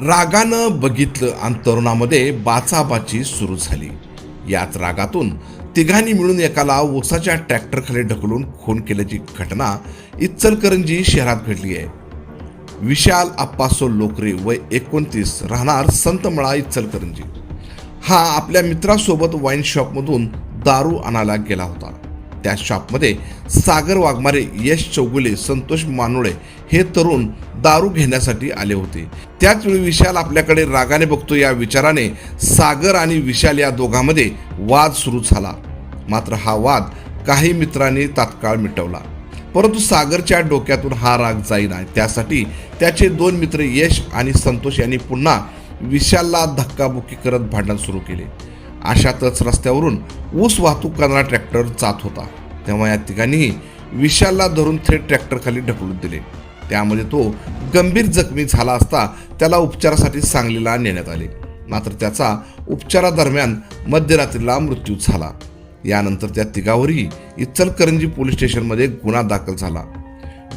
रागानं बघितलं आणि तरुणामध्ये बाचाबाची सुरू झाली. याच रागातून तिघांनी मिळून एकाला ऊसाच्या ट्रॅक्टरखाली ढकलून खून केल्याची घटना इचलकरंजी शहरात घडली आहे. विशाल आप्पासो लोकरे वय एकोणतीस राहणार संतमळा इचलकरंजी. हा आपल्या मित्रासोबत वाईन शॉपमधून दारू आणायला गेला होता. त्या शॉपमध्ये सागर वाघमारे यश चौगुले संतोष मानोळे हे तरुण दारू घेण्यासाठी आले होते. त्याचवेळी विशाल आपल्याकडे रागाने बघतो या विचाराने सागर आणि विशाल या दोघांमध्ये वाद सुरू झाला. मात्र हा वाद काही मित्रांनी तात्काळ मिटवला. परंतु सागरच्या डोक्यातून हा राग जाईना. त्यासाठी त्याचे दोन मित्र यश आणि संतोष यांनी पुन्हा विशालला धक्काबुक्की करत भांडण सुरू केले. अशातच रस्त्यावरून ऊस वाहतूक करणारा ट्रॅक्टर जात होता. तेव्हा या तिघांनीही विशालला धरून थेट ट्रॅक्टरखाली ढकलून दिले. त्यामध्ये तो गंभीर जखमी झाला असता त्याला उपचारासाठी सांगलीला नेण्यात आले. मात्र त्याचा उपचारादरम्यान मध्यरात्रीला मृत्यू झाला. यानंतर त्या तिघावरही इचलकरंजी पोलीस स्टेशनमध्ये गुन्हा दाखल झाला.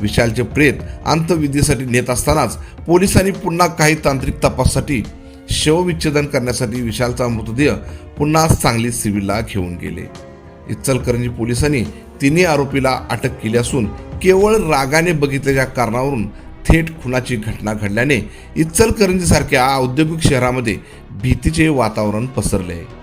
विशालचे प्रेत अंत्यविधीसाठी नेत असतानाच पोलिसांनी पुन्हा काही तांत्रिक तपासासाठी शवविच्छेदन करण्यासाठी विशालचा मृतदेह पुन्हा सांगली सिव्हिलला घेऊन गेले. इचलकरंजी पोलिसांनी तिन्ही आरोपीला अटक केली असून केवळ रागाने बघितल्याच्या कारणावरून थेट खुनाची घटना घडल्याने इचलकरंजीसारख्या औद्योगिक शहरामध्ये भीतीचे वातावरण पसरले. आहे